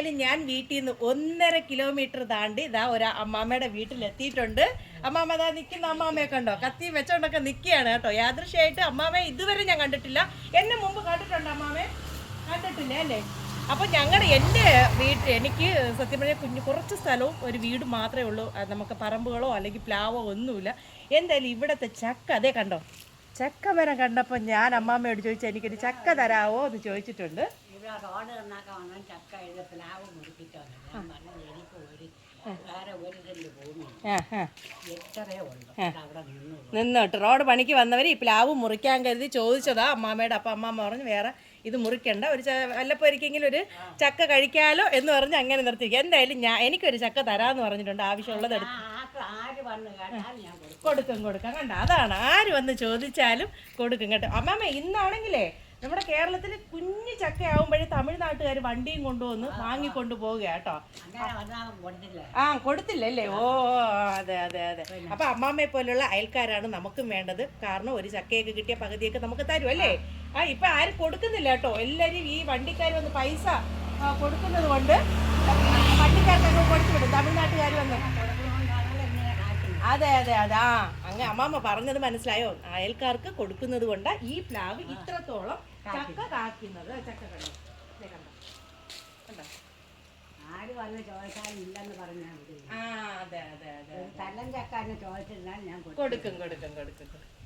എന്തായാലും ഞാൻ വീട്ടിൽ നിന്ന് ഒന്നര കിലോമീറ്റർ താണ്ടി ഇതാ ഒരു അമ്മാമ്മയുടെ വീട്ടിലെത്തിയിട്ടുണ്ട്. അമ്മാമ്മ അതാ നിൽക്കുന്ന അമ്മാമ്മയെ കണ്ടോ? കത്തി വെച്ചോണ്ടൊക്കെ നിൽക്കുകയാണ് കേട്ടോ. യാദൃശ്യമായിട്ട് അമ്മാമ്മയെ ഇതുവരെ ഞാൻ കണ്ടിട്ടില്ല. എന്നെ മുമ്പ് കണ്ടിട്ടുണ്ട് അമ്മാമ്മയെ കണ്ടിട്ടില്ല അല്ലേ? അപ്പോൾ ഞങ്ങൾ എന്റെ വീട്ടിൽ എനിക്ക് സത്യം പറഞ്ഞാൽ കുഞ്ഞ് കുറച്ച് സ്ഥലവും ഒരു വീട് മാത്രമേ ഉള്ളൂ. നമുക്ക് പറമ്പുകളോ അല്ലെങ്കിൽ പ്ലാവോ ഒന്നുമില്ല. എന്തായാലും ഇവിടുത്തെ ചക്ക അതേ കണ്ടോ? ചക്ക മരം കണ്ടപ്പോൾ ഞാൻ അമ്മാമ്മയോട് ചോദിച്ചാൽ എനിക്കൊരു ചക്ക തരാവോ? എന്ന് ചോദിച്ചിട്ടുണ്ട്. ഇവിടെ റോഡ് നന്നാക്കാൻ ചക്ക എഴുതി പ്ലാവ് മുറിപ്പിക്കാണ്. ഞാൻ എനിക്ക് ഒരു വേറെ ഒരു സെന്റ് ഭൂമി എത്രയേ ഉള്ളൂ അവിടെ നിന്നു നിന്നോട്ട് റോഡ് പണിക്ക് വന്നവർ ഈ പ്ലാവ് മുറിക്കാൻ കരുതി ചോദിച്ചതാ. അമ്മാമ്മയുടെ അപ്പം അമ്മാമ്മ പറഞ്ഞു വേറെ ഇത് മുറിക്കണ്ട. ഒരു വല്ലപ്പോൾ വല്ലപ്പോ ഒരിക്കലെങ്കിലും ഒരു ചക്ക കഴിക്കാലോ എന്ന് പറഞ്ഞ് അങ്ങനെ നിർത്തിക്കുക എന്തായാലും ഞാൻ എനിക്കൊരു ചക്ക തരാമെന്ന് പറഞ്ഞിട്ടുണ്ട് ആവശ്യമുള്ളത് കൊടുക്കും. കൊടുക്കാം കണ്ട? അതാണ്. ആര് വന്ന് ചോദിച്ചാലും കൊടുക്കും കേട്ടോ. അമ്മാമ്മ ഇന്നാണെങ്കിലേ നമ്മുടെ കേരളത്തിൽ കുഞ്ഞു ചക്ക ആവുമ്പോഴേ തമിഴ്നാട്ടുകാർ വണ്ടിയും കൊണ്ടുവന്ന് വാങ്ങിക്കൊണ്ടു പോവുക കേട്ടോ. ആ കൊടുത്തില്ലല്ലേ? ഓ അതെ അതെ അതെ. അപ്പൊ അമ്മാമ്മയെ പോലുള്ള അയൽക്കാരാണ് നമുക്കും വേണ്ടത്. കാരണം ഒരു ചക്കയൊക്കെ കിട്ടിയ പകുതിയൊക്കെ നമുക്ക് തരും അല്ലേ? ആ. ഇപ്പൊ ആരും കൊടുക്കുന്നില്ല കേട്ടോ. എല്ലാരും ഈ വണ്ടിക്കാർ വന്ന് പൈസ കൊടുക്കുന്നത് കൊണ്ട് വണ്ടിക്കാർക്കൊക്കെ കൊടുത്തു വിടും. തമിഴ്നാട്ടുകാർ വന്ന്. അതെ അതെ അതെ. ആ അങ്ങ് അമ്മാമ്മ പറഞ്ഞത് മനസ്സിലായോ? അയൽക്കാർക്ക് കൊടുക്കുന്നത് കൊണ്ട് ഈ പ്ലാവ് ഇത്രത്തോളം ചക്ക കാക്കുന്നത്. ചക്ക കണ്ടോ? കണ്ടോ? കണ്ടോ? ആര് വന്ന് ചോദിച്ചാലും ഇല്ലെന്ന് പറഞ്ഞാൽ മതി. ആ അതെ അതെ അതെ തല്ലം ചക്ക എന്ന് ചോദിച്ചിരുന്നാൽ ഞാൻ കൊടുക്കും. കൊടുക്കും കൊടുക്കും കൊടുക്കും കൊടുക്കും.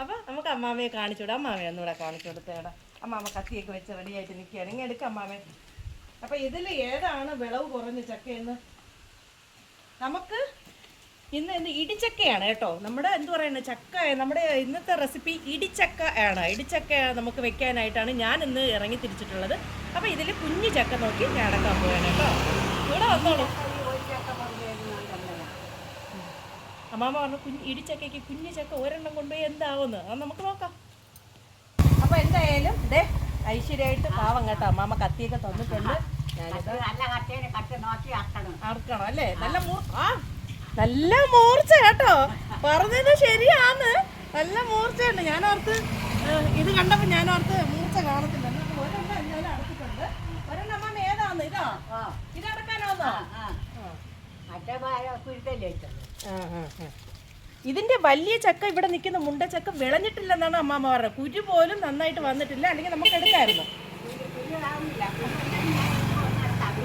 അപ്പൊ നമുക്ക് അമ്മാമയെ കാണിച്ചു വിടാം. അമ്മാമയെ ഒന്നുകൂടെ കാണിച്ചു കൊടുത്തേടാ. അമ്മാമ കത്തിയൊക്കെ വെച്ച് റെഡിയായിട്ട് നിൽക്കുകയാണ് ഇങ്ങനെ എടുക്കാം അമ്മാമേ അപ്പൊ ഇതിൽ ഏതാണ് വിളവ് കുറഞ്ഞ ചക്കയെന്ന്? നമുക്ക് ഇന്ന് ഇന്ന് ഇടിച്ചക്കയാണ് കേട്ടോ. നമ്മുടെ എന്ത് പറയുന്നത് ചക്ക നമ്മുടെ ഇന്നത്തെ റെസിപ്പി ഇടിച്ചക്ക ആണ്. ഇടിച്ചക്ക നമുക്ക് വെക്കാനായിട്ടാണ് ഞാൻ ഇന്ന് ഇറങ്ങി തിരിച്ചിട്ടുള്ളത്. അപ്പൊ ഇതിൽ കുഞ്ഞു ചക്ക നോക്കി ഞാൻ അടക്കാൻ പോവാണ് കേട്ടോ. ഇവിടെ വന്നോളൂ. അമ്മാമ്മ പറഞ്ഞു കുഞ്ഞ് ഇടിച്ചക്കയ്ക്ക് കുഞ്ഞു ചക്ക ഒരെണ്ണം കൊണ്ടുപോയി എന്താവുന്നു അത് നമുക്ക് നോക്കാം. അപ്പൊ എന്തായാലും ദേ ഐശ്വര്യമായിട്ട് പാവം കേട്ടോ അമ്മാമ കത്തിയൊക്കെ തന്നിട്ടുണ്ട്. ഞാനിത് കട്ട് നല്ല കത്തിയെ കട്ട് നോക്കി ആക്കണം അറക്കണം അല്ലേ? നല്ല മൂർ ആ നല്ല മൂർച്ച കേട്ടോ. പറഞ്ഞത് ശരിയാന്ന് നല്ല മൂർച്ചയുണ്ട്. ഞാൻ ഓർത്ത് ഇത് കണ്ടപ്പോ ഞാൻ ഓർത്ത് മൂർച്ച കാണത്തില്ല. ഒരെണ്ണം അടച്ചിട്ടുണ്ട്. ഒരെണ്ണം ഏതാന്ന്? ഇതാ. ഇതിന്റെ വലിയ ചക്ക ഇവിടെ നിൽക്കുന്ന മുണ്ട ചക്ക വിളഞ്ഞിട്ടില്ലെന്നാണ് അമ്മാമ്മ പറഞ്ഞത്. കുരു പോലും നന്നായിട്ട് വന്നിട്ടില്ല. അല്ലെങ്കിൽ നമുക്ക് എടുക്കായിരുന്നു.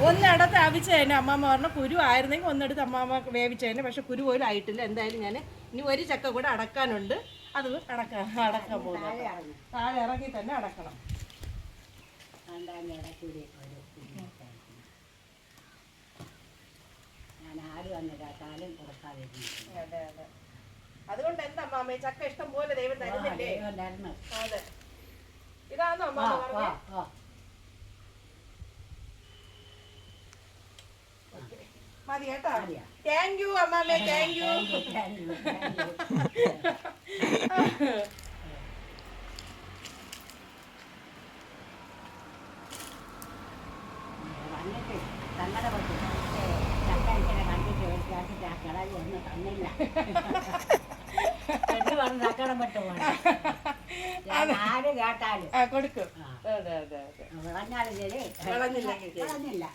ഒന്നടത്ത് അവിച്ചതിന് അമ്മാമ്മ പറഞ്ഞ കുരു ആയിരുന്നെങ്കിൽ ഒന്നെടുത്ത് അമ്മാമ്മ വേവിച്ചതിന് പക്ഷെ കുരു പോലും ആയിട്ടില്ല. എന്തായാലും ഞാൻ ഇനി ഒരു ചക്ക കൂടെ അടക്കാനുണ്ട്. അത് അടക്കാൻ അടക്കാൻ പോകുന്നു. താഴെ ഇറങ്ങി. തന്നെ അടക്കണം. അതെ അതെ അതുകൊണ്ട് എന്താ അമ്മാമ്മ? ചക്ക ഇഷ്ടം പോലെ ദൈവം തരുന്നില്ലേ? ഇതാണോ അമ്മാമ്മ ആ പറഞ്ഞത് ആ മതി കേട്ടോ? താങ്ക് യു അമ്മാമ്മേ താങ്ക് യു കൊടുക്കും. അതെ അതെ അതെ. വിളഞ്ഞില്ല.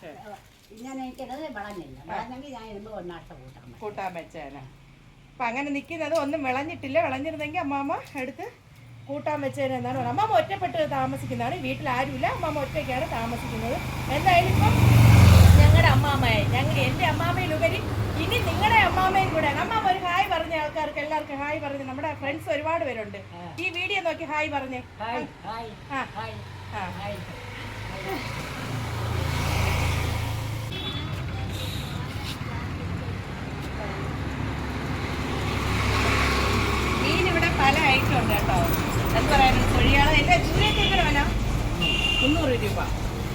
വിളഞ്ഞില്ല. വിളഞ്ഞെങ്കിൽ ഞാൻ ഇരുമ്പ് കൂട്ടാൻ പറ്റും. കൂട്ടാൻ വെച്ചേനെ. അപ്പൊ അങ്ങനെ നിൽക്കുന്നത് ഒന്നും വിളഞ്ഞിട്ടില്ല. വിളഞ്ഞിരുന്നെങ്കിൽ അമ്മാമ്മ എടുത്ത് കൂട്ടാൻ വെച്ചേനെ എന്നാണ് പറയുന്നത് അമ്മാമ്മ ഒറ്റപ്പെട്ട് താമസിക്കുന്നതാണ്. വീട്ടിൽ ആരുമില്ല. അമ്മാമ്മ ഒറ്റയ്ക്കാണ് താമസിക്കുന്നത്. എന്തായാലും ഇപ്പം ഞങ്ങളുടെ അമ്മാമ്മയെ ഞങ്ങൾ എന്റെ അമ്മാമ്മയിലുപരി ഇനി നിങ്ങളുടെ അമ്മാമ്മയും കൂടെ അമ്മാമ്മ ഒരു ഹായ് പറഞ്ഞ ആൾക്കാർക്ക് എല്ലാവർക്കും ഹായ് പറഞ്ഞു നമ്മുടെ ഫ്രണ്ട്സ് ഒരുപാട് പേരുണ്ട്. ഈ വീഡിയോ നോക്കി ഹായ് പറഞ്ഞേ. ഹായ് ഹായ് ആ. ഹായ് ആ. ഹായ് മീൻ ഇവിടെ പല ഐറ്റം ഉണ്ട് കേട്ടോ എന്താ പറയുക കൊഴിയാള എന്റെ ചൂരയ്ക്ക് എങ്ങനെ വില മുന്നൂറ് രൂപ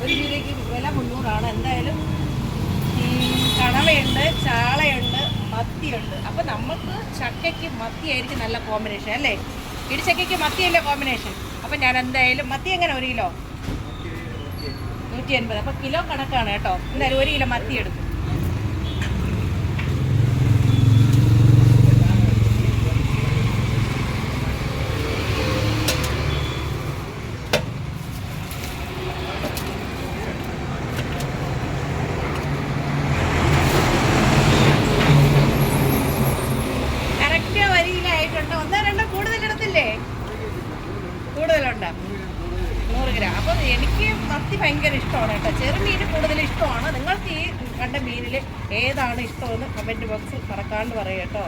ഒരു കിലോയ്ക്ക് വില മുന്നൂറാണ്. എന്തായാലും ഉം, കണവയുണ്ട് ചാളയുണ്ട് മത്തിയുണ്ട്. അപ്പം നമുക്ക് ചക്കയ്ക്ക് മത്തിയായിരിക്കും നല്ല കോമ്പിനേഷൻ അല്ലേ? ഇടിച്ചക്കയ്ക്ക് മത്തിയല്ലേ കോമ്പിനേഷൻ അപ്പം ഞാൻ എന്തായാലും മത്തി എങ്ങനെ ഒരു കിലോ? നൂറ്റി എൺപത് അപ്പം കിലോ കണക്കാണ് കേട്ടോ. എന്തായാലും ഒരു കിലോ മത്തി എടുക്കും കണ്ട മീനിൽ ഏതാണ് ഇഷ്ടമെന്ന് കമന്റ് ബോക്സിൽ മറക്കാണ്ട് പറയുക കേട്ടോ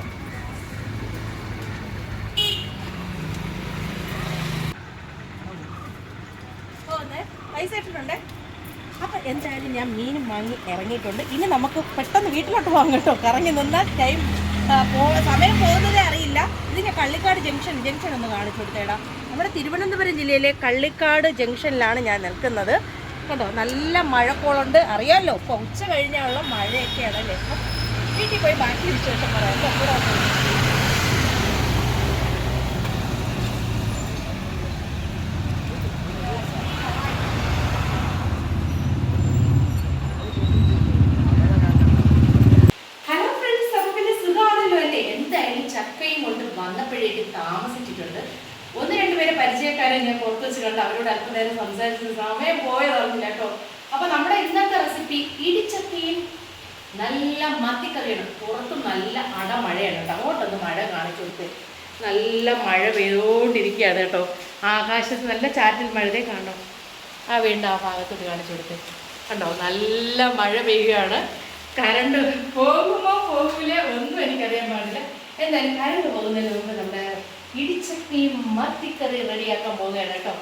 പൈസ ഇട്ടിട്ടുണ്ട്. അപ്പം എന്തായാലും ഞാൻ മീൻ വാങ്ങി ഇറങ്ങിയിട്ടുണ്ട്. ഇനി നമുക്ക് പെട്ടെന്ന് വീട്ടിലോട്ട് പോകാം കേട്ടോ. കറങ്ങി നിന്നാൽ ടൈം സമയം പോകുന്നതേ അറിയില്ല. ഇത് ഞാൻ കള്ളിക്കാട് ജംഗ്ഷൻ ജംഗ്ഷൻ ഒന്ന് കാണിച്ചു കൊടുത്തേടാ. നമ്മുടെ തിരുവനന്തപുരം ജില്ലയിലെ കള്ളിക്കാട് ജംഗ്ഷനിലാണ് ഞാൻ നിൽക്കുന്നത്. കേട്ടോ നല്ല മഴക്കോളുണ്ട്. അറിയാമല്ലോ ഇപ്പോൾ ഉച്ച കഴിഞ്ഞാലുള്ള മഴയൊക്കെയാണ് അല്ലേ വീട്ടിൽ പോയി ബാക്കി വിശേഷം പറയാം കേട്ടോ ഇവിടെ വന്ന് ഹലോ ഫ്രണ്ട്സ് അപ്പൊ പിന്നെ സുഖമാണല്ലോ അല്ലേ എന്തായാലും ചക്കയും കൊണ്ട് വന്നപ്പോഴേക്കും താമസിച്ചിട്ടുണ്ട്. ഒന്ന് രണ്ടുപേരെ പരിചയക്കാരെ ഞാൻ പുറത്ത് വെച്ച് അവരോട് അല്പനേരം സംസാരിച്ചത് സമയം പോയതറിഞ്ഞില്ല കേട്ടോ. അപ്പൊ നമ്മുടെ ഇന്നത്തെ റെസിപ്പി ഇടിച്ചക്കയും നല്ല മത്തിക്കറിയാണ്. പുറത്ത് നല്ല അടമഴയാണ് കേട്ടോ. അങ്ങോട്ടൊന്ന് മഴ കാണിച്ചു കൊടുത്ത്. നല്ല മഴ പെയ്തുകൊണ്ടിരിക്കുകയാണ് കേട്ടോ. ആകാശത്ത് നല്ല ചാറ്റൽ മഴതേ കാണോ ആ വീണ്ട ആ ഭാഗത്തോട്ട് കാണിച്ചു കൊടുത്ത്. കണ്ടോ? നല്ല മഴ പെയ്യുകയാണ്. കരണ്ട് പോകുമോ പോകില്ല ഒന്നും എനിക്കറിയാൻ പാടില്ല. എന്തായാലും കരണ്ട് പോകുന്നതിന് മുമ്പ് നമ്മുടെ ഇടിച്ചക്കയും മത്തിക്കറി റെഡിയാക്കാൻ പോവുകയാണ് കേട്ടോ.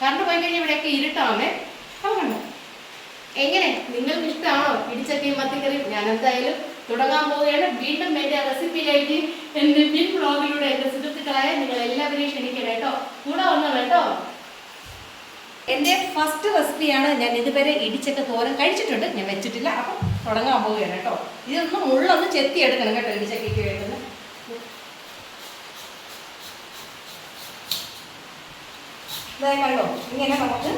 കറണ്ട് പോയി കഴിഞ്ഞാൽ ഇവിടെയൊക്കെ ഇരുട്ടാണേ. അപ്പോൾ കണ്ടോ? എങ്ങനെ? നിങ്ങൾക്ക് ഇഷ്ടമാണോ ഇടിച്ചട്ടിയും മത്തിക്കറിയും ഞാൻ എന്തായാലും തുടങ്ങാൻ പോവുകയാണ്. വീണ്ടും എന്റെ റെസിപ്പിയിലേക്ക് എന്റെ ബിൻ ബ്ലോഗിലൂടെ എന്റെ സുഹൃത്തുക്കളായ നിങ്ങൾ എല്ലാവരെയും ക്ഷണിക്കണം കേട്ടോ. കൂടെ വന്നോ കേട്ടോ? എന്റെ ഫസ്റ്റ് റെസിപ്പിയാണ് ഞാൻ ഇതുവരെ ഇടിച്ചക്ക തോരൻ കഴിച്ചിട്ടുണ്ട്. ഞാൻ വെച്ചിട്ടില്ല. അപ്പം തുടങ്ങാൻ പോവുകയാണ് കേട്ടോ. ഇതൊന്ന് മുള്ളൊന്ന് ചെത്തി എടുക്കണം കേട്ടോ ഇടിച്ചക്കയ്ക്ക് വേണ്ടുന്നത് കണ്ടോ? ഇങ്ങനെ നമുക്ക്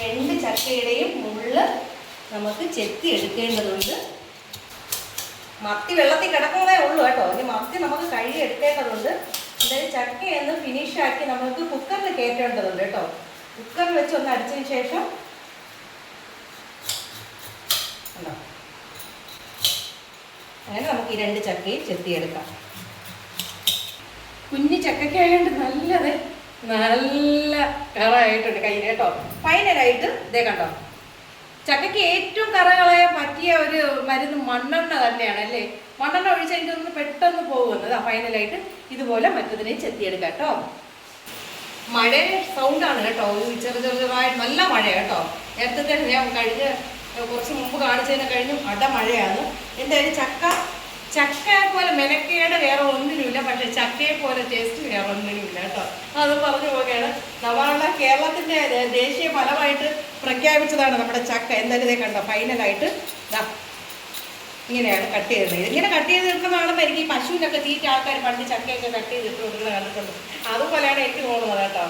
രണ്ട് ചക്കയുടെയും മുള്ള് നമുക്ക് ചെത്തി എടുക്കേണ്ടതുണ്ട്. മത്തി വെള്ളത്തിൽ കിടക്കുന്നതേ ഉള്ളൂ കേട്ടോ. ഇനി മത്തി നമുക്ക് കഴുകി എടുക്കേണ്ടതുണ്ട്. എന്തായാലും ചക്കയെന്ന് ഫിനിഷാക്കി നമുക്ക് കുക്കറിൽ കയറ്റേണ്ടതുണ്ട് കേട്ടോ. കുക്കറിൽ വെച്ച് ഒന്ന് അടിച്ചതിന് ശേഷം അങ്ങനെ നമുക്ക് ഈ രണ്ട് ചക്കയും ചെത്തിയെടുക്കാം. കുഞ്ഞു ചക്കയ്ക്കായതുകൊണ്ട് നല്ലത്. നല്ല കറായിട്ടുണ്ട് കയ്യിൽ കേട്ടോ. ഫൈനലായിട്ട് ഇതേ കണ്ടോ. ചക്കയ്ക്ക് ഏറ്റവും കറ കളയാൻ പറ്റിയ ഒരു മരുന്ന് മണ്ണെണ്ണ തന്നെയാണ് അല്ലേ? മണ്ണെണ്ണ ഒഴിച്ചതിന്റെ ഒന്ന് പെട്ടെന്ന് പോകുന്നത്. ഫൈനലായിട്ട് ഇതുപോലെ മറ്റതിനെ ചെത്തിയെടുക്കാം കേട്ടോ. മഴ സൗണ്ടാണ് കേട്ടോ. ചെറു ചെറുതായ നല്ല മഴ കേട്ടോ. നേരത്തെ ഞാൻ കഴിഞ്ഞ് കുറച്ച് മുമ്പ് കാണിച്ചതിനെ കഴിഞ്ഞും അട മഴയാണ് എന്തായാലും ചക്ക ചക്കയെ പോലെ മെനക്കേട് വേറെ ഒന്നിനുമില്ല പക്ഷെ ചക്കയെ പോലെ ടേസ്റ്റ് വേറെ ഒന്നിനുമില്ല കേട്ടോ. അത് പറഞ്ഞു പോവുകയാണ്. നമ്മളുടെ കേരളത്തിന്റെ ദേശീയ ഫലമായിട്ട് പ്രഖ്യാപിച്ചതാണ് നമ്മുടെ ചക്ക. എന്തായാലും ഇതേ കണ്ടോ? ഫൈനലായിട്ട് ദാ ഇങ്ങനെയാണ് കട്ട് ചെയ്തത് ഇങ്ങനെ കട്ട് ചെയ്ത് കാണുമ്പോൾ എനിക്ക് പശുവിനൊക്കെ തീറ്റ ആൾക്കാർ പണ്ട് ചക്കയൊക്കെ കട്ട് ചെയ്ത് ഇട്ട് കൊടുക്കുന്നത് കണ്ടിട്ടുണ്ട്. അതുപോലെയാണ് എനിക്ക് തോന്നുന്നത് കേട്ടോ.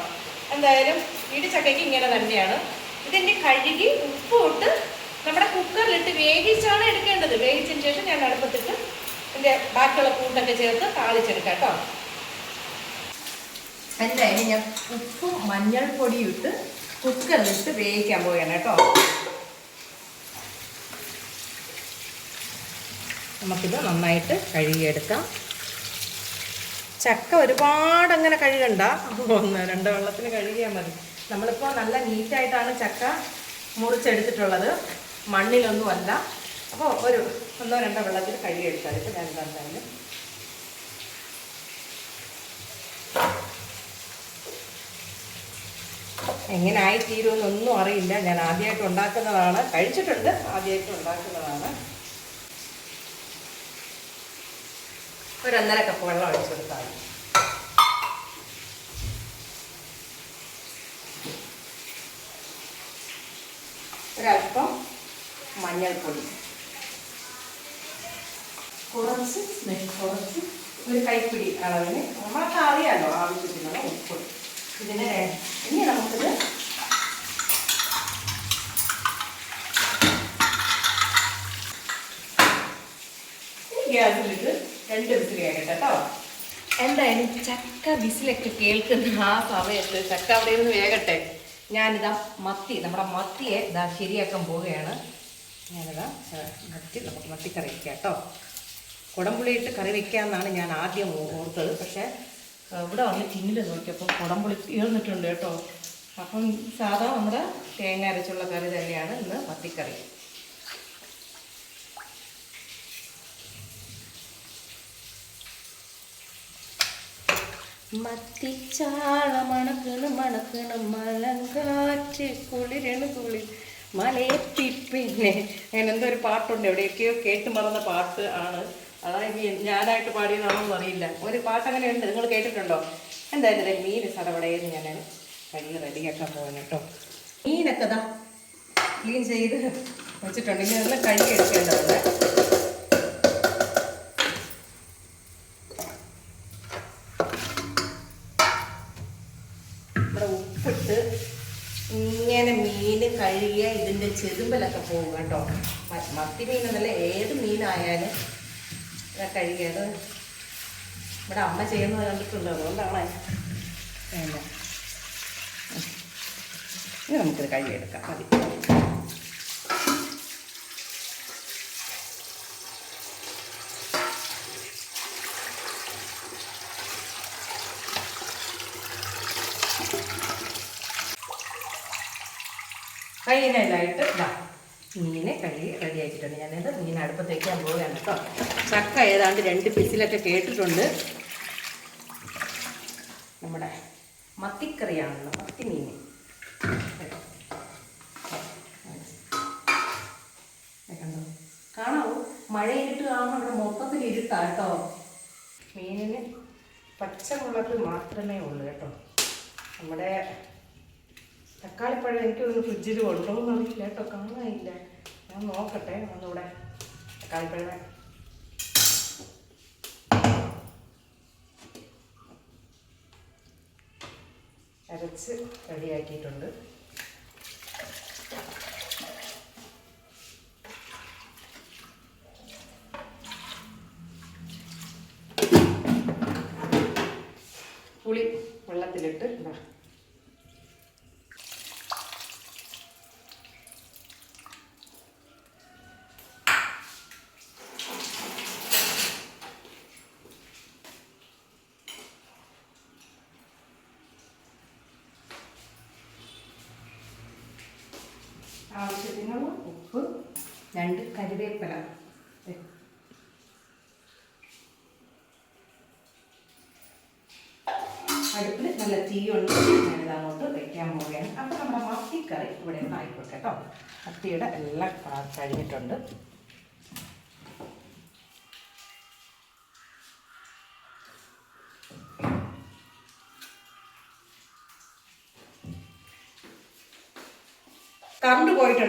എന്തായാലും ഇടിച്ചക്കയ്ക്ക് ഇങ്ങനെ തന്നെയാണ്. ഇതിന്റെ കഴുകി ഉപ്പ് ഇട്ട് നമ്മുടെ കുക്കറിലിട്ട് വേവിച്ചാണ് എടുക്കേണ്ടത്. വേവിച്ചതിന് ശേഷം ഞാൻ അടുപ്പത്തിട്ട് ഇതിന്റെ ബാക്കിയുള്ള കൂട്ടൊക്കെ ചേർത്ത് താളിച്ചെടുക്കാം കേട്ടോ. എന്തായാലും ഞാൻ ഉപ്പും മഞ്ഞൾപ്പൊടിയും ഇട്ട് കുക്കറിലിട്ട് വേവിക്കാൻ പോവുകയാണ് കേട്ടോ. നമുക്കിത് നന്നായിട്ട് കഴുകിയെടുക്കാം. ചക്ക ഒരുപാട് അങ്ങനെ കഴുകണ്ട. ഒന്ന് രണ്ട് വെള്ളത്തിന് കഴുകിയാൽ മതി. നമ്മളിപ്പോൾ നല്ല നീറ്റായിട്ടാണ് ചക്ക മുറിച്ചെടുത്തിട്ടുള്ളത്. മണ്ണിലൊന്നുമല്ല. അപ്പോൾ ഒരു ഒന്നോ രണ്ടോ വെള്ളത്തിൽ കഴുകി എടുത്താൽ ഇപ്പോൾ ഞാൻ എന്തായാലും. എങ്ങനെ ആയിത്തീരുമെന്നൊന്നും അറിയില്ല. ഞാൻ ആദ്യമായിട്ട് ഉണ്ടാക്കുന്നതാണ്. കഴിച്ചിട്ടുണ്ട്. ആദ്യമായിട്ട് ഉണ്ടാക്കുന്നതാണ്. ഒരു ഒന്നര കപ്പ് വെള്ളം ഒഴിച്ചെടുത്താൽ. ഒരല്പം മഞ്ഞൾപ്പൊടി. കുറച്ച് കുറച്ച് ഒരു കൈപ്പിടി അളവിന് നമ്മളൊക്കെ അറിയാമല്ലോ ആവശ്യത്തിനുള്ള ഉപ്പ്. ഇതിന് ഇനി നമുക്കിത് ഗ്യാസിലിട്ട് രണ്ട് വിസിൽ കേട്ടോ. എന്തായാലും ചക്ക വിസിലൊക്കെ കേൾക്കുന്ന ആ സമയത്ത് ചക്ക അവിടെ നിന്ന് വേകട്ടെ ഞാനിതാ മത്തി നമ്മുടെ മത്തിയെ ഇതാ ശരിയാക്കാൻ പോവുകയാണ്. ഞാനിതാ മത്തി നമുക്ക് മത്തിക്കറി കേട്ടോ. കുടംപുളിയിട്ട് കറി വെക്കാമെന്നാണ് ഞാൻ ആദ്യം ഓർത്തത്. പക്ഷേ ഇവിടെ വന്ന് ടിന്നിൽ നോക്കിയപ്പോൾ കുടംപുളി തീർന്നിട്ടുണ്ട് കേട്ടോ. അപ്പം സാധാ നമ്മുടെ തേങ്ങ അരച്ചുള്ള കറി തന്നെയാണ് ഇന്ന് മത്തിക്കറി മത്തിച്ചാള മണക്കണ് മണക്കണ് മലങ്കാറ്റ് കുളിരണ് കുളി മലയെത്തി പിന്നെ. അങ്ങനെ എന്തോ ഒരു പാട്ടുണ്ട് എവിടെയൊക്കെയോ കേട്ട് മറന്ന പാട്ട് ആണ്. അതായത് ഞാനായിട്ട് പാടിയതാണോന്നും അറിയില്ല. ഒരു പാട്ട് അങ്ങനെ ഉണ്ട് നിങ്ങൾ കേട്ടിട്ടുണ്ടോ എന്തായാലും മീൻ സടപടയെന്ന് ഞാൻ കഴുകി റെഡിയാക്കാൻ പോകാൻ കേട്ടോ. മീനൊക്കെ ഇതാ ക്ലീൻ ചെയ്ത് വെച്ചിട്ടുണ്ട്. ഇനി നല്ല കഴുകി എടുക്കേണ്ടതുണ്ട്. ഉപ്പിട്ട് ഇങ്ങനെ മീൻ കഴുകിയ ഇതിന്റെ ചെതുമ്പലൊക്കെ പോകും കേട്ടോ. മത്തി മീനെന്നല്ല ഏത് മീനായാലും കഴുകിയത് ഇവിടെ അമ്മ ചെയ്യുന്നത് കണ്ടിട്ടുണ്ട്? അതുകൊണ്ടാണ് വേണ്ട ഇനി നമുക്കിത് കഴുകിയെടുക്കാം മതി. കയ്യിനെല്ലായിട്ട് ഇതാ. മീനെ കഴുകി റെഡി ആക്കിയിട്ടുണ്ട്. ഞാനത് മീൻ അടുപ്പത്ത് വയ്ക്കാൻ പോവുകയാണ് കേട്ടോ. ചക്ക ഏതാണ്ട് രണ്ട് പിസിലൊക്കെ കേട്ടിട്ടുണ്ട്. നമ്മുടെ മത്തിക്കറിയാണല്ലോ മത്തി മീൻ കണ്ടോ? കാണാവോ? മഴയിട്ട് കാണുമ്പോൾ ഇവിടെ മൊത്തത്തിൽ ഇരുട്ടാ കേട്ടോ. മീനിന് പച്ചമുളക് മാത്രമേ ഉള്ളൂ കേട്ടോ. നമ്മുടെ തക്കാളിപ്പഴം എനിക്ക് ഒന്ന് ഫ്രിഡ്ജിൽ കൊണ്ടുപോകുന്ന അറിയില്ല കേട്ടോ. കാണാനില്ല. ഞാൻ നോക്കട്ടെ ഒന്നുകൂടെ. തക്കാളിപ്പഴം അരച്ച് റെഡിയാക്കിയിട്ടുണ്ട് പുളി വെള്ളത്തിലിട്ട് ഇതാ ആവശ്യത്തിനുള്ള ഉപ്പ് രണ്ട് കരിവേപ്പില. അടുപ്പിൽ നല്ല തീയുണ്ട്. ഞാനിത് അങ്ങോട്ട് വെക്കാൻ പോവുകയാണ്. അപ്പോൾ നമ്മുടെ മത്തിക്കറി ഇവിടെ നിന്ന് ആയിക്കോട്ടെ കേട്ടോ. മത്തിയുടെ എല്ലാം കഴിഞ്ഞിട്ടുണ്ട്.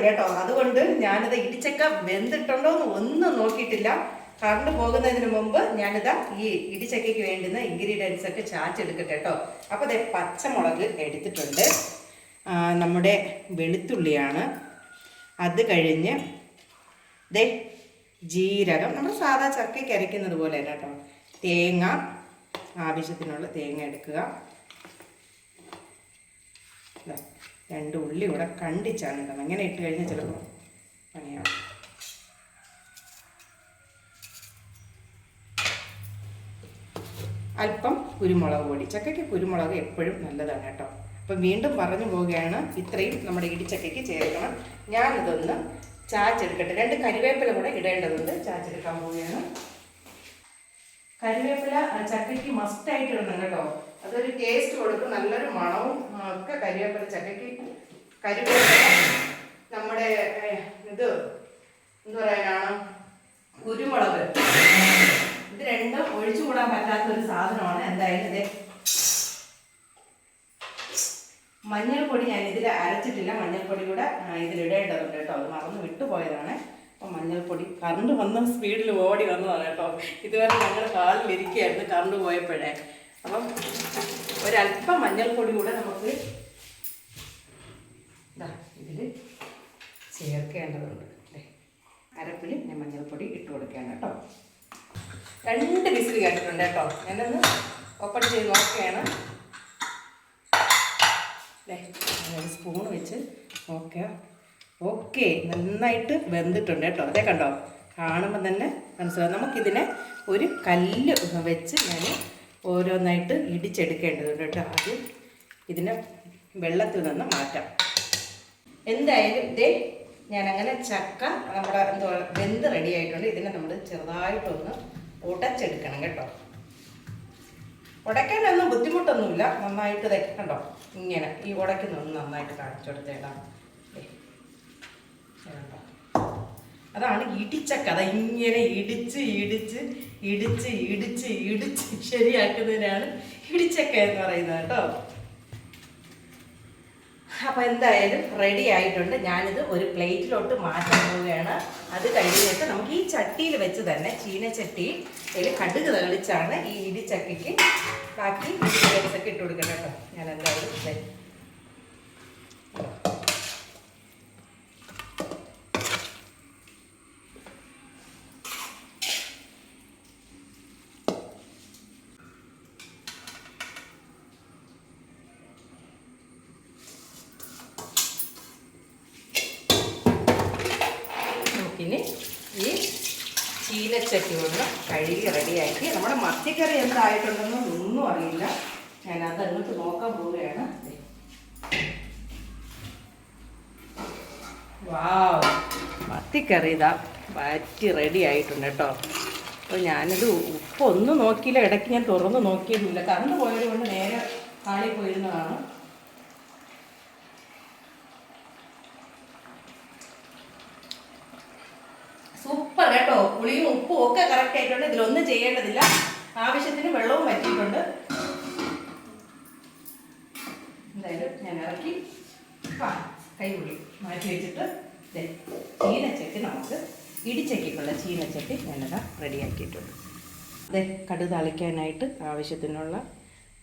കേട്ടോ. അതുകൊണ്ട് ഞാനിത് ഇടിച്ചക്ക വെന്തിട്ടുണ്ടോ എന്ന് ഒന്നും നോക്കിയിട്ടില്ല. കറണ്ട് പോകുന്നതിന് മുമ്പ് ഞാനിതാ ഈ ഇടിച്ചക്കയ്ക്ക് വേണ്ടുന്ന ഇൻഗ്രീഡിയൻസ് ഒക്കെ ചാച്ചെടുക്കട്ടെ കേട്ടോ. അപ്പോൾ അതേ പച്ചമുളക് എടുത്തിട്ടുണ്ട്. നമ്മുടെ വെളുത്തുള്ളിയാണ്. അത് കഴിഞ്ഞ് ദേ ജീരകം. നമ്മൾ സാധാ ചക്കയ്ക്ക് അരയ്ക്കുന്നത് പോലെ കേട്ടോ. തേങ്ങ ആവശ്യത്തിനുള്ള തേങ്ങ എടുക്കുക. രണ്ട് ഉള്ളി കൂടെ കണ്ടിച്ചാണ് ഇടണം അങ്ങനെ ഇട്ട് കഴിഞ്ഞാൽ ചിലപ്പോൾ പണിയാവും. അല്പം കുരുമുളക് പൊടി. ചക്കയ്ക്ക് കുരുമുളക് എപ്പോഴും നല്ലതാണ് കേട്ടോ. അപ്പം വീണ്ടും പറഞ്ഞു പോവുകയാണ്. ഇത്രയും നമ്മുടെ ഇടിച്ചക്കയ്ക്ക് ചേർക്കണം. ഞാനിതൊന്ന് ചാച്ചെടുക്കട്ടെ. രണ്ട് കരിവേപ്പില കൂടെ ഇടേണ്ടതുണ്ട്. ചാച്ചെടുക്കാൻ പോവുകയാണ്. കരിവേപ്പില ചക്കയ്ക്ക് മസ്റ്റായിട്ട് ഇടണം കേട്ടോ. അതൊരു ടേസ്റ്റ് കൊടുക്കും. നല്ലൊരു മണവും ഒക്കെ കരിവേപ്പില ചക്കയ്ക്ക് കരിവേപ്പില നമ്മുടെ ഇത് എന്ത് പറയാനാണ്? കുരുമുളക്. ഇത് രണ്ടും ഒഴിച്ചുകൂടാൻ പറ്റാത്ത ഒരു സാധനമാണ്. എന്തായാലും ഇത് മഞ്ഞൾപ്പൊടി ഞാൻ ഇതിൽ അരച്ചിട്ടില്ല. മഞ്ഞൾപ്പൊടി കൂടെ ഇതിലിടേണ്ടതുണ്ട് കേട്ടോ. അത് മറന്ന് വിട്ടുപോയതാണ്. അപ്പം മഞ്ഞൾപ്പൊടി കറണ്ട് വന്ന സ്പീഡിൽ ഓടി വന്നതാണ് കേട്ടോ. ഇതുവരെ ഞങ്ങൾ കാലിലിരിക്കുകയായിരുന്നു കറണ്ട് പോയപ്പോഴേ. അപ്പം ഒരല്പം മഞ്ഞൾപ്പൊടി കൂടെ നമുക്ക് ഇതാ ഇതിൽ ചേർക്കേണ്ടതുണ്ട് ദേ, അരപ്പിൽ ഞാൻ മഞ്ഞൾപ്പൊടി ഇട്ട് കൊടുക്കുകയാണ് കേട്ടോ. രണ്ട് വിസിൽ കേട്ടിട്ടുണ്ട് കേട്ടോ. ഞാനൊന്ന് ഓപ്പൺ ചെയ്ത് നോക്കുകയാണ്. അല്ലേ? ഒരു സ്പൂൺ വെച്ച് നോക്കുക. ഓക്കെ നന്നായിട്ട് വെന്തിട്ടുണ്ട് കേട്ടോ. അതേ കണ്ടോ? കാണുമ്പോൾ തന്നെ മനസ്സിലാവും. നമുക്കിതിനെ ഒരു കല്ല് വെച്ച് ഞാൻ ഓരോന്നായിട്ട് ഇടിച്ചെടുക്കേണ്ടതുണ്ട് കേട്ടോ. ആദ്യം ഇതിനെ വെള്ളത്തിൽ നിന്ന് മാറ്റാം. എന്തായാലും ഇതേ ഞാൻ അങ്ങനെ ചക്ക നമ്മുടെ എന്താ വെന്ത് റെഡി ആയിട്ടുണ്ട്. ഇതിനെ നമ്മൾ ചെറുതായിട്ടൊന്ന് ഉടച്ചെടുക്കണം കേട്ടോ. ഉടയ്ക്കാനൊന്നും ബുദ്ധിമുട്ടൊന്നുമില്ല. നന്നായിട്ട് കണ്ടോ? ഇങ്ങനെ ഈ ഉടയ്ക്കുന്നൊന്ന് നന്നായിട്ട് കാണിച്ചു കൊടുത്തേടാം. അതാണ് ഇടിച്ചക്ക. അതാ ഇങ്ങനെ ഇടിച്ച് ഇടിച്ച് ഇടിച്ച് ഇടിച്ച് ഇടിച്ച് ശരിയാക്കുന്നതിനാണ് ഇടിച്ചക്ക എന്ന് പറയുന്നത് കേട്ടോ. അപ്പൊ എന്തായാലും റെഡി ആയിട്ടുണ്ട്. ഞാനിത് ഒരു പ്ലേറ്റിലോട്ട് മാറ്റാൻ പോവുകയാണ്. അത് കഴിഞ്ഞിട്ട് നമുക്ക് ഈ ചട്ടിയിൽ വെച്ച് തന്നെ ചീനച്ചട്ടി അതിൽ കടുക് തെളിച്ചാണ് ഈ ഇടിച്ചട്ടിക്ക് ബാക്കി ഒക്കെ ഇട്ട് കൊടുക്കണം കേട്ടോ. ഞാൻ എന്തായാലും നമുക്കിനി ഈ ചീനച്ചട്ടി ഒന്ന് കഴുകി റെഡിയാക്കി. നമ്മുടെ മത്തിക്കറി എന്തായിട്ടുണ്ടെന്ന് ഒന്നും അറിയില്ല. ഞാൻ അങ്ങോട്ട് നോക്കാൻ പോവുകയാണ്. മത്തിക്കറി ഇതാ വറ്റി റെഡി ആയിട്ടുണ്ട് കേട്ടോ. അപ്പോൾ ഞാനിത് ഉപ്പൊന്നും നോക്കിയില്ല. ഇടയ്ക്ക് ഞാൻ തുറന്ന് നോക്കിയിട്ടില്ല കറണ്ട് പോയത് കൊണ്ട് നേരെ കാളി പോയിരുന്നതാണ് സൂപ്പർ കേട്ടോ പുളിയും ഉപ്പും ഒക്കെ ആയിട്ടുണ്ട്. ഇതിലൊന്നും ചെയ്യേണ്ടതില്ല. ആവശ്യത്തിന് വെള്ളവും പറ്റിയിട്ടുണ്ട് എന്തായാലും ഞാൻ ഇറക്കി. കൈ കൂടി മാറ്റി വെച്ചിട്ട് ചീനച്ചട്ടി നമുക്ക് ഇടിച്ചക്കിക്കുള്ള ചീനച്ചട്ടി ഞാനിതാ റെഡിയാക്കിയിട്ടുണ്ട്. അതെ കടു തളിക്കാനായിട്ട് ആവശ്യത്തിനുള്ള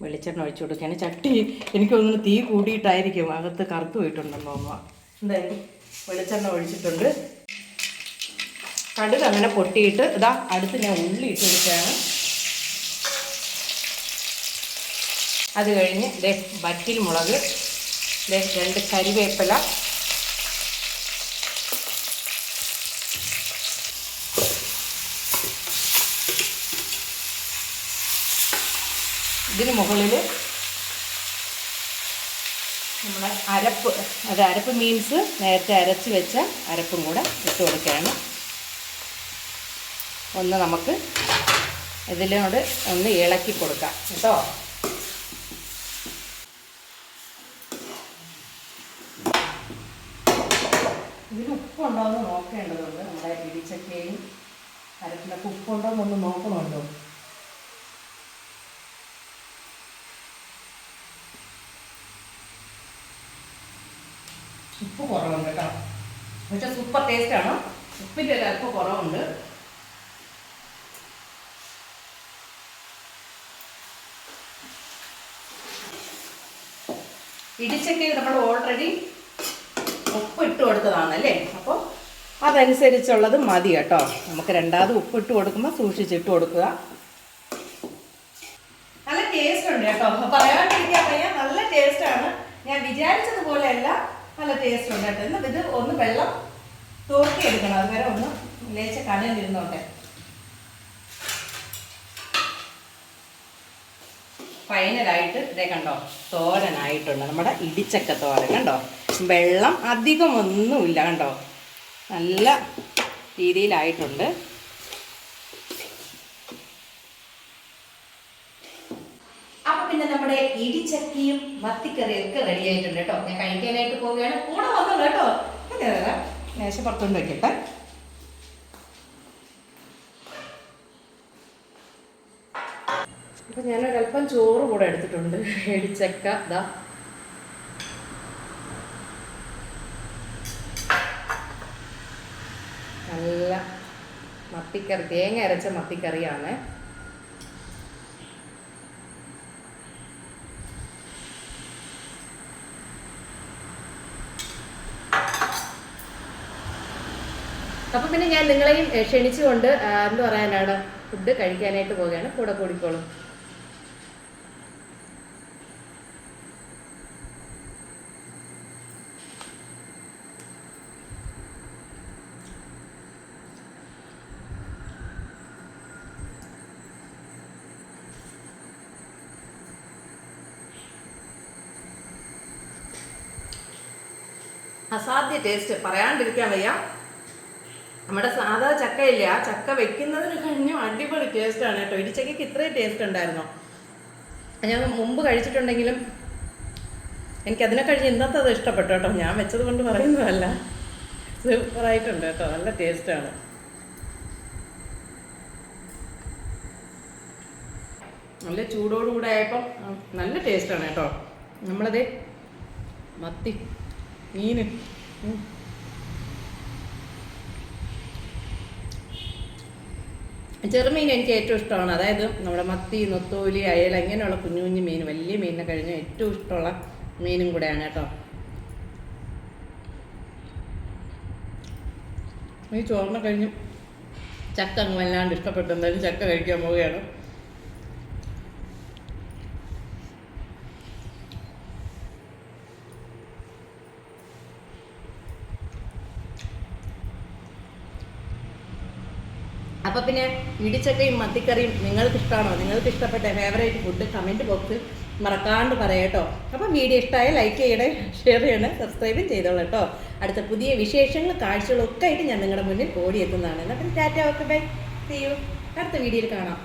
വെളിച്ചെണ്ണ ഒഴിച്ചു കൊടുക്കുകയാണ്. ചട്ടി എനിക്ക് തീ കൂടിയിട്ടായിരിക്കും. അകത്ത് കറുത്ത് പോയിട്ടുണ്ടെന്ന് തോന്നുക എന്തായാലും വെളിച്ചെണ്ണ ഒഴിച്ചിട്ടുണ്ട്. കടുക് അങ്ങനെ പൊട്ടിയിട്ട് ഇതാ അടുത്ത് ഞാൻ ഉള്ളി ഇട്ട് കൊടുക്കുകയാണ് അത് കഴിഞ്ഞ് ദേ വറ്റിൽ മുളക് ദേ രണ്ട് കരിവേപ്പില ഇതിന് മുകളിൽ നമ്മളെ അരപ്പ് അത് അരപ്പ് മീൻസ് നേരത്തെ അരച്ച് വെച്ച അരപ്പും കൂടെ ഇട്ട് കൊടുക്കുകയാണ്. ഒന്ന് നമുക്ക് ഇതിനോട് ഒന്ന് ഇളക്കി കൊടുക്കാം കേട്ടോ? ഇതിന് ഉപ്പുണ്ടോ എന്ന് നോക്കേണ്ടതുണ്ട്. നമ്മുടെ ഇടിച്ചക്കയും അരപ്പിലൊക്കെ ഉപ്പുണ്ടോ എന്നൊന്ന് നോക്കണമല്ലോ. ഉപ്പ് കുറവുണ്ട് കേട്ടോ. പക്ഷെ സൂപ്പർ ടേസ്റ്റാണ് ഉപ്പിന്റെ ഒരു അല്പം കുറവുണ്ട്. ഇടിച്ചൊക്കെ നമ്മൾ ഓൾറെഡി ഉപ്പ് ഇട്ട് കൊടുത്തതാണ് അല്ലേ? അപ്പോൾ അതനുസരിച്ചുള്ളത് മതി കേട്ടോ. നമുക്ക് രണ്ടാമത് ഉപ്പ് ഇട്ട് കൊടുക്കുമ്പോൾ സൂക്ഷിച്ചിട്ട് കൊടുക്കുക. നല്ല ടേസ്റ്റ് ഉണ്ട് കേട്ടോ. പറയാണ്ടിരിക്കാൻ പറയാം നല്ല ടേസ്റ്റാണ് ഞാൻ വിചാരിച്ചതുപോലെയല്ല നല്ല ടേസ്റ്റ് ഉണ്ട് കേട്ടോ. ഇത് ഒന്ന് വെള്ളം തോർത്തി എടുക്കണം അതുവരെ ഒന്ന് ലേച്ച കനലിരുന്നോട്ടെ. ഫൈനലായിട്ട് ഇതേ കണ്ടോ? തോരനായിട്ടുണ്ട്. നമ്മുടെ ഇടിച്ചക്ക തോരൻ കണ്ടോ? വെള്ളം അധികം ഒന്നുമില്ല കണ്ടോ? നല്ല രീതിയിലായിട്ടുണ്ട്. അപ്പൊ പിന്നെ നമ്മുടെ ഇടിച്ചക്കയും മത്തിക്കറിയും ഒക്കെ റെഡി ആയിട്ടുണ്ട് കേട്ടോ. ഞാൻ കഴിക്കാനായിട്ട് പോവുകയാണ്. കൂടെ വന്നോളൂ കേട്ടോ. ഞാൻ പുറത്തുകൊണ്ട് വെക്കട്ടെ. അപ്പൊ ഞാനൊരല്പം ചോറ് കൂടെ എടുത്തിട്ടുണ്ട്. എടിച്ചക്ക ഇതാ നല്ല മത്തിക്കറി തേങ്ങ അരച്ച മത്തിക്കറിയാണ്. അപ്പൊ പിന്നെ ഞാൻ നിങ്ങളെയും ക്ഷണിച്ചുകൊണ്ട് എന്ത് പറയാനാണ് ഫുഡ് കഴിക്കാനായിട്ട് പോവുകയാണ്. കൂടെ കൂടിക്കോളും. ടേസ്റ്റ് പറയാണ്ടിരിക്കാൻ വയ്യ. നമ്മുടെ സാധാ ചക്കയില്ല ആ ചക്ക വെക്കുന്നതിന് കഴിഞ്ഞും അടിപൊളി ടേസ്റ്റാണ് കേട്ടോ. ഇടിച്ചക്കയ്ക്ക് ഇത്രയും ടേസ്റ്റ് ഉണ്ടായിരുന്നോ? ഞാൻ മുമ്പ് കഴിച്ചിട്ടുണ്ടെങ്കിലും എനിക്ക് അതിനെ കഴിഞ്ഞ് ഇന്നത്തെ അത് ഇഷ്ടപ്പെട്ടു കേട്ടോ. ഞാൻ വെച്ചത് കൊണ്ട് പറയുന്നതല്ല. സൂപ്പറായിട്ടുണ്ട് കേട്ടോ. നല്ല ടേസ്റ്റാണ് നല്ല ചൂടോടുകൂടെ ആയപ്പം നല്ല ടേസ്റ്റാണ് കേട്ടോ. നമ്മളത് മത്തി ഉം. ചെറുമീൻ എനിക്ക് ഏറ്റവും ഇഷ്ടമാണ്. അതായത് നമ്മുടെ മത്തി നൊത്തോലി അയല അങ്ങനെയുള്ള കുഞ്ഞു കുഞ്ഞു മീൻ വലിയ മീനിനെ കഴിഞ്ഞ് ഏറ്റവും ഇഷ്ടമുള്ള മീനും കൂടെയാണ് കേട്ടോ. ഈ ചോറിനെ കഴിഞ്ഞ് ചക്ക അങ്ങ് വല്ലാണ്ട് ഇഷ്ടപ്പെട്ടു. എന്തായാലും ചക്ക കഴിക്കാൻ പോവുകയാണ് അപ്പോൾ പിന്നെ ഇടിച്ചക്കയും മത്തിക്കറിയും നിങ്ങൾക്ക് ഇഷ്ടമാണോ നിങ്ങൾക്ക് ഇഷ്ടപ്പെട്ട ഫേവറേറ്റ് ഫുഡ് കമന്റ് ബോക്സിൽ മറക്കാണ്ട് പറയട്ടോ അപ്പം വീഡിയോ ഇഷ്ടമായ ലൈക്ക് ചെയ്യണേ ഷെയർ ചെയ്യണേ സബ്സ്ക്രൈബും ചെയ്തോളൂ കേട്ടോ. അടുത്ത പുതിയ വിശേഷങ്ങൾ കാഴ്ചകളൊക്കെ ആയിട്ട് ഞാൻ നിങ്ങളുടെ മുന്നിൽ ഓടിയെത്തുന്നതാണ്. എന്നാൽ tata okay bye see you അടുത്ത വീഡിയോയിൽ കാണാം.